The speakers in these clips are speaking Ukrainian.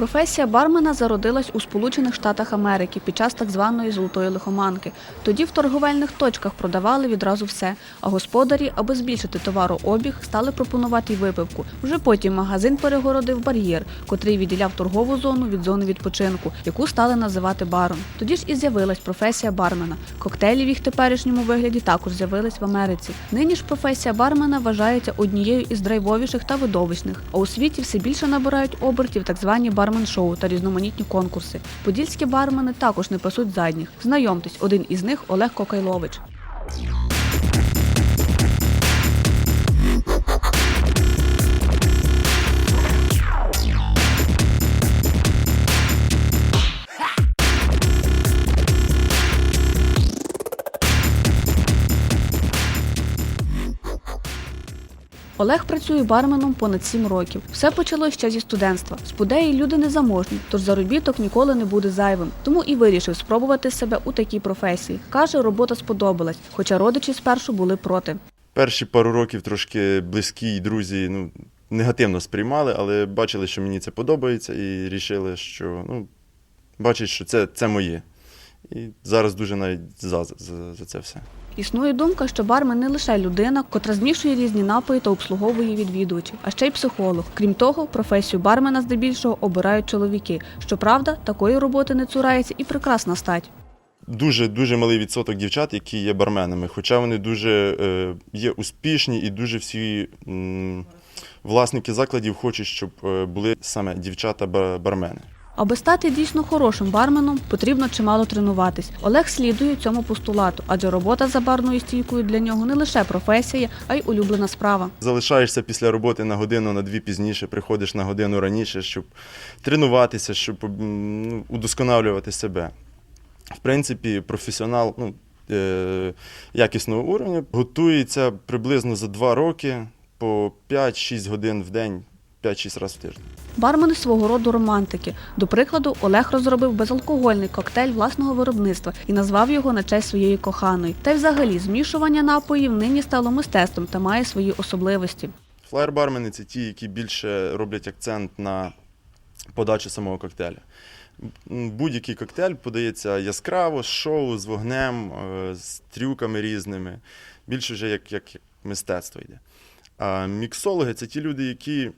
Професія бармена зародилась у Сполучених Штатах Америки під час так званої золотої лихоманки. Тоді в торговельних точках продавали відразу все, а господарі, аби збільшити товарообіг, стали пропонувати й випивку. Вже потім магазин перегородив бар'єр, котрий відділяв торгову зону від зони відпочинку, яку стали називати баром. Тоді ж і з'явилась професія бармена. Коктейлі в їх теперішньому вигляді також з'явились в Америці. Нині ж професія бармена вважається однією із драйвовіших та видовищних, а у світі все більше набирають обертів так звані бармен-шоу та різноманітні конкурси. Подільські бармени також не пасуть задніх. Знайомтесь, один із них Олег Кокайлович. Олег працює барменом понад сім років. Все почалося ще зі студентства. З Подеї люди не заможні, тож заробіток ніколи не буде зайвим. Тому і вирішив спробувати себе у такій професії. Каже, робота сподобалась, хоча родичі спершу були проти. Перші пару років трошки близькі і друзі ну, негативно сприймали, але бачили, що мені це подобається, і рішили, що ну, бачать, що це, це моє. І зараз дуже навіть за, за, за це все. Існує думка, що бармен не лише людина, котра змішує різні напої та обслуговує відвідувачів, а ще й психолог. Крім того, професію бармена здебільшого обирають чоловіки. Щоправда, такої роботи не цурається і прекрасна стать. Дуже дуже малий відсоток дівчат, які є барменами, хоча вони дуже е, є успішні і дуже всі м, власники закладів хочуть, щоб е, були саме дівчата-бармени. Аби стати дійсно хорошим барменом, потрібно чимало тренуватись. Олег слідує цьому постулату, адже робота за барною стійкою для нього не лише професія, а й улюблена справа. Залишаєшся після роботи на годину, на дві пізніше, приходиш на годину раніше, щоб тренуватися, щоб ну, удосконалювати себе. В принципі, професіонал ну, е, якісного уровня готується приблизно за два роки по 5-6 годин в день, 5-6 разів в тиждень. Бармени свого роду романтики. До прикладу, Олег розробив безалкогольний коктейль власного виробництва і назвав його на честь своєї коханої. Та й взагалі змішування напоїв нині стало мистецтвом та має свої особливості. Флаєр-бармени це ті, які більше роблять акцент на подачу самого коктейля. Будь-який коктейль подається яскраво, з шоу, з вогнем, е, з трюками різними. Більше вже як, як, як мистецтво йде. А міксологи це ті люди, які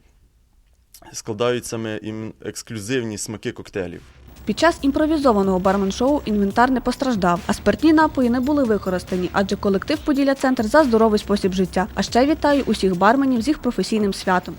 складають саме ексклюзивні смаки коктейлів. Під час імпровізованого бармен-шоу інвентар не постраждав, а спиртні напої не були використані, адже колектив Поділля Центр за здоровий спосіб життя. А ще вітаю усіх барменів з їх професійним святом.